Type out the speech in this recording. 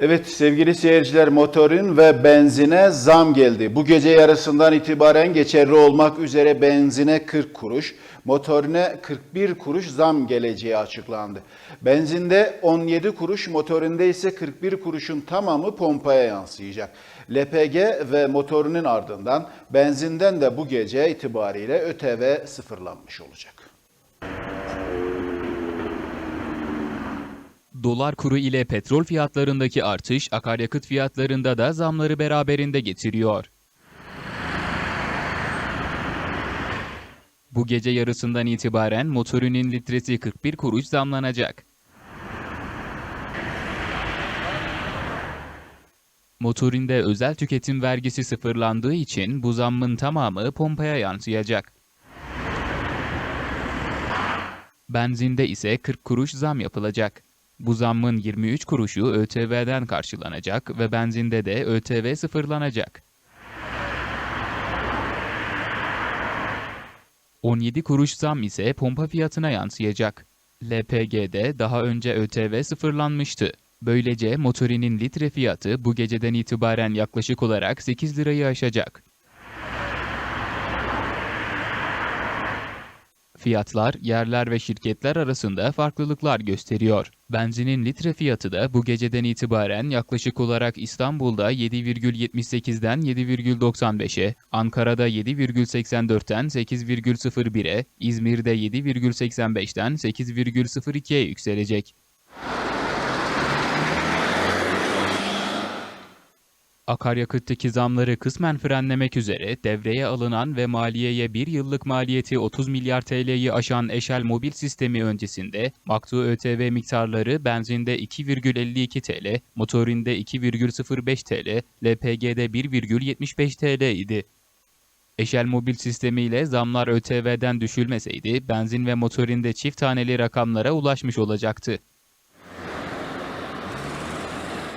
Evet sevgili seyirciler motorin ve benzine zam geldi. Bu gece yarısından itibaren geçerli olmak üzere benzine 40 kuruş, motorine 41 kuruş zam geleceği açıklandı. Benzinde 17 kuruş, motorinde ise 41 kuruşun tamamı pompaya yansıyacak. LPG ve motorinin ardından benzinden de bu gece itibariyle ÖTV sıfırlanmış olacak. Dolar kuru ile petrol fiyatlarındaki artış akaryakıt fiyatlarında da zamları beraberinde getiriyor. Bu gece yarısından itibaren motorinin litresi 41 kuruş zamlanacak. Motorinde özel tüketim vergisi sıfırlandığı için bu zammın tamamı pompaya yansıyacak. Benzinde ise 40 kuruş zam yapılacak. Bu zammın 23 kuruşu ÖTV'den karşılanacak ve benzinde de ÖTV sıfırlanacak. 17 kuruş zam ise pompa fiyatına yansıyacak. LPG'de daha önce ÖTV sıfırlanmıştı. Böylece motorinin litre fiyatı bu geceden itibaren yaklaşık olarak 8 lirayı aşacak. Fiyatlar yerler ve şirketler arasında farklılıklar gösteriyor. Benzinin litre fiyatı da bu geceden itibaren yaklaşık olarak İstanbul'da 7,78'den 7,95'e, Ankara'da 7,84'ten 8,01'e, İzmir'de 7,85'ten 8,02'ye yükselecek. Akaryakıttaki zamları kısmen frenlemek üzere devreye alınan ve maliyeye bir yıllık maliyeti 30 milyar TL'yi aşan Eşel mobil sistemi öncesinde maktu ÖTV miktarları benzinde 2,52 TL, motorinde 2,05 TL, LPG'de 1,75 TL idi. Eşel mobil sistemiyle zamlar ÖTV'den düşülmeseydi benzin ve motorinde çift taneli rakamlara ulaşmış olacaktı.